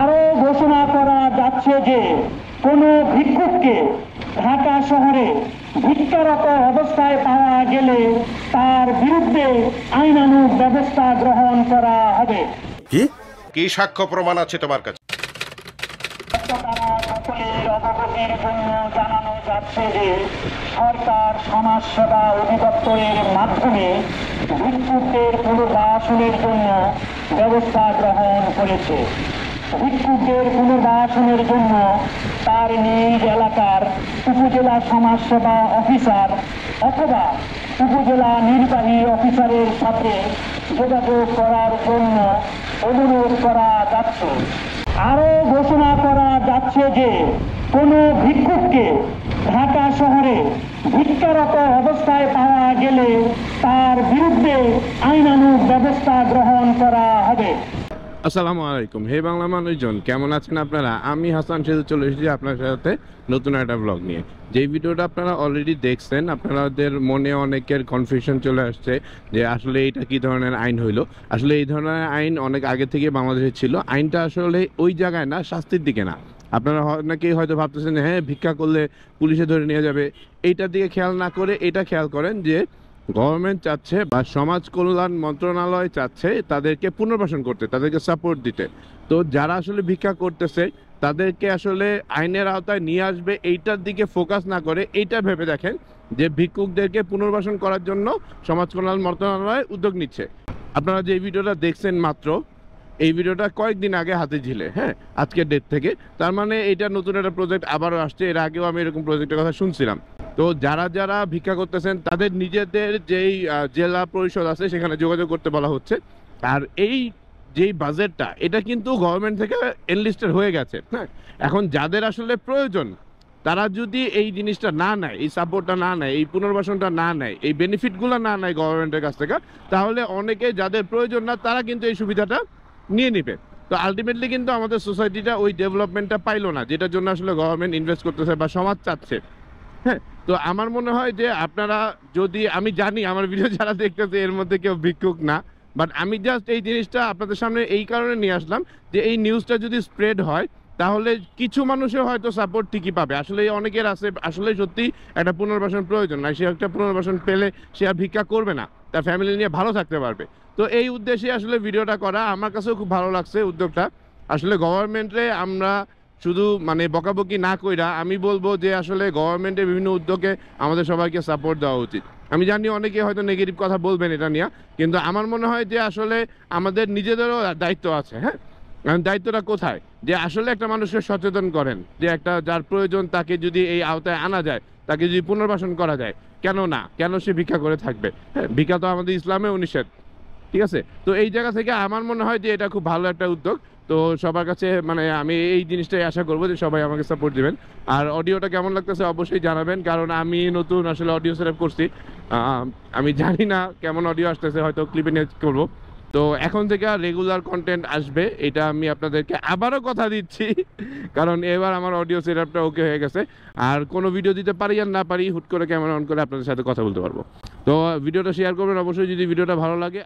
আরও ঘোষণা করা যাচ্ছে যে কোনো ভিক্ষুককে ঢাকা শহরে ভিক্ষারত অবস্থায় পাওয়া গেলে তার বিরুদ্ধে আইনানুগ ব্যবস্থা গ্রহণ করা হবে। কি? কি সাক্ষ্য প্রমাণ আছে তোমার কাছে? অবগতির জন্য জানানো যাচ্ছে যে সরকার সমাজ সেবা অধিদপ্তরের মাধ্যমে ভিক্ষুকদের পুনর্বাসনের জন্য ব্যবস্থা গ্রহণ করেছে। ভিক্ষুকদের পুনর্বাসনের জন্য তার নিজ এলাকার উপজেলা সমাজ সেবা অফিসার অথবা উপজেলা নির্বাহী অফিসারের সাথে যোগাযোগ করার জন্য অনুরোধ করা যাচ্ছে। আরও ঘোষণা করা যাচ্ছে যে, কোনো ভিক্ষুককে ঢাকা শহরে ভিক্ষারত অবস্থায় পাওয়া গেলে তার বিরুদ্ধে আইনানুগ ব্যবস্থা গ্রহণ করা হবে। আসসালামু আলাইকুম। হে বাংলা মানুষজন, কেমন আছেন আপনারা? আমি হাসান সেতু চলে এসেছি আপনার সাথে নতুন একটা ব্লগ নিয়ে। যেই ভিডিওটা আপনারা অলরেডি দেখছেন আপনাদের মনে অনেকের কনফিউশন চলে আসছে যে আসলে এটা কি ধরনের আইন হইল? আসলে এই ধরনের আইন অনেক আগে থেকে বাংলাদেশে ছিল। আইনটা আসলে ওই জায়গায় না, শাস্তির দিকে না। আপনারা অনেকেই হয়তো ভাবতেছেন হ্যাঁ ভিক্ষা করলে পুলিশে ধরে নিয়ে যাবে। এইটার দিকে খেয়াল না করে এটা খেয়াল করেন যে গভর্নমেন্ট চাচ্ছে বা সমাজ কল্যাণ মন্ত্রণালয় চাচ্ছে তাদেরকে পুনর্বাসন করতে, তাদেরকে সাপোর্ট দিতে। তো যারা আসলে ভিক্ষা করতেছে, তাদেরকে আসলে আইনের আওতায় নিয়ে আসবে, এইটার দিকে ফোকাস না করে এইটা ভেবে দেখেন যে ভিক্ষুকদেরকে পুনর্বাসন করার জন্য সমাজ কল্যাণ মন্ত্রণালয় উদ্যোগ নিচ্ছে। আপনারা যে ভিডিওটা দেখছেন মাত্র এই ভিডিওটা কয়েকদিন আগে হাতে ঝিলে হ্যাঁ আজকের ডেট থেকে। তার মানে এটা নতুন একটা প্রজেক্ট আবারও আসছে। এর আগেও আমি এরকম প্রজেক্টের কথা শুনছিলাম। তো যারা যারা ভিক্ষা করতেছেন, তাদের নিজেদের যেই জেলা পরিষদ আছে, সেখানে যোগাযোগ করতে বলা হচ্ছে। আর এই যেই বাজেটটা এটা কিন্তু গভর্নমেন্ট থেকে এনলিস্টেড হয়ে গেছে হ্যাঁ। এখন যাদের আসলে প্রয়োজন, তারা যদি এই জিনিসটা না নেয়, এই সাপোর্টটা না নেয়, এই পুনর্বাসনটা না নেয়, এই বেনিফিটগুলো না নেয় গভর্নমেন্টের কাছ থেকে, তাহলে অনেকে যাদের প্রয়োজন না, তারা কিন্তু এই সুবিধাটা নিয়ে নিবে। তো আলটিমেটলি কিন্তু আমাদের সোসাইটিটা ওই ডেভেলপমেন্টটা পাইলো না, যেটার জন্য আসলে গভর্নমেন্ট ইনভেস্ট করতেছে বা সমাজ চাচ্ছে। হ্যাঁ তো আমার মনে হয় যে আপনারা যদি, আমি জানি আমার ভিডিও যারা দেখতেছে এর মধ্যে কেউ ভিক্ষুক না বাট আমি জাস্ট এই জিনিসটা আপনাদের সামনে এই কারণে নিয়ে আসলাম যে এই নিউজটা যদি স্প্রেড হয় তাহলে কিছু মানুষের হয়তো সাপোর্ট ঠিকই পাবে। আসলে অনেকের আছে আসলে সত্যি একটা পুনর্বাসন প্রয়োজন। না, সে একটা পুনর্বাসন পেলে সে আর ভিক্ষা করবে না। তার ফ্যামিলি নিয়ে ভালো থাকতে পারবে। তো এই উদ্দেশ্যে আসলে ভিডিওটা করা আমার কাছেও খুব ভালো লাগছে উদ্যোগটা। আসলে গভর্নমেন্টে আমরা শুধু মানে বকাবকি না কইরা আমি বলব যে আসলে গভর্নমেন্টের বিভিন্ন উদ্যোগে আমাদের সবাইকে সাপোর্ট দেওয়া উচিত। আমি জানি অনেকে হয়তো নেগেটিভ কথা বলবেন এটা নিয়ে, কিন্তু আমার মনে হয় যে আসলে আমাদের নিজেদেরও দায়িত্ব আছে হ্যাঁ? দায়িত্বটা কোথায়? যে আসলে একটা মানুষকে সচেতন করেন, যে একটা যার প্রয়োজন তাকে যদি এই আওতায় আনা যায়, তাকে যদি পুনর্বাসন করা যায়, কেন না? কেন সে ভিক্ষা করে থাকবে? হ্যাঁ ভিক্ষা তো আমাদের ইসলামেও নিষেধ, ঠিক আছে? তো এই জায়গা থেকে আমার মনে হয় যে এটা খুব ভালো একটা উদ্যোগ। তো সবার কাছে মানে আমি এই জিনিসটাই আশা করব যে সবাই আমাকে সাপোর্ট দিবেন। আর অডিওটা কেমন লাগতেছে অবশ্যই জানাবেন, কারণ আমি নতুন আসলে অডিও সেট করছি। আমি জানি না কেমন অডিও আসতেছে, হয়তো ক্লিপে নিয়ে করব। তো এখন থেকে রেগুলার কন্টেন্ট আসবে, এটা আমি আপনাদেরকে আবারও কথা দিচ্ছি, কারণ এবার আমার অডিও সেটআপটা ওকে হয়ে গেছে। আর কোনো ভিডিও দিতে পারি আর না পারি, হুট করে ক্যামেরা অন করে আপনাদের সাথে কথা বলতে পারব। তো ভিডিওটা শেয়ার করবেন, অবশ্যই যদি ভিডিওটা ভালো লাগে।